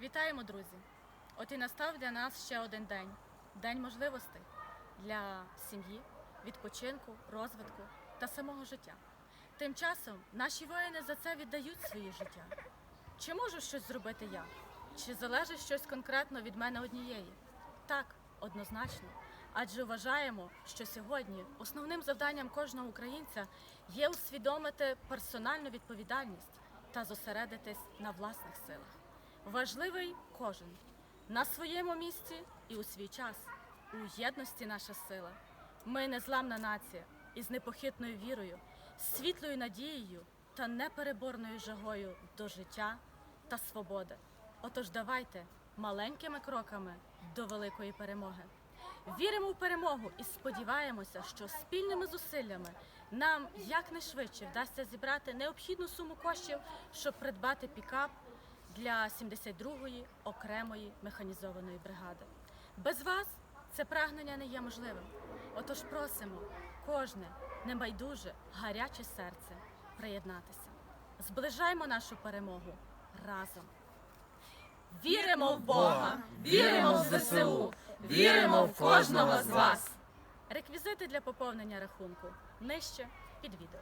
Вітаємо, друзі! От і настав для нас ще один день день можливостей для сім'ї, відпочинку, розвитку та самого життя. Тим часом наші воїни за це віддають своє життя. Чи можу щось зробити я? Чи залежить щось конкретно від мене однієї? Так, однозначно. Адже вважаємо, що сьогодні основним завданням кожного українця є усвідомити персональну відповідальність та зосередитись на власних силах. Важливий кожен на своєму місці і у свій час. У єдності наша сила. Ми незламна нація із непохитною вірою, світлою надією та непереборною жагою до життя та свободи. Отож, давайте маленькими кроками до великої перемоги. Віримо в перемогу і сподіваємося, що спільними зусиллями нам якнайшвидше вдасться зібрати необхідну суму коштів, щоб придбати пікап для 72-ї окремої механізованої бригади. Без вас це прагнення не є можливим. Отож просимо кожне небайдуже, гаряче серце приєднатися. Зближаймо нашу перемогу разом. Віримо в Бога, віримо в ЗСУ, віримо в кожного з вас. Реквізити для поповнення рахунку нижче під відео.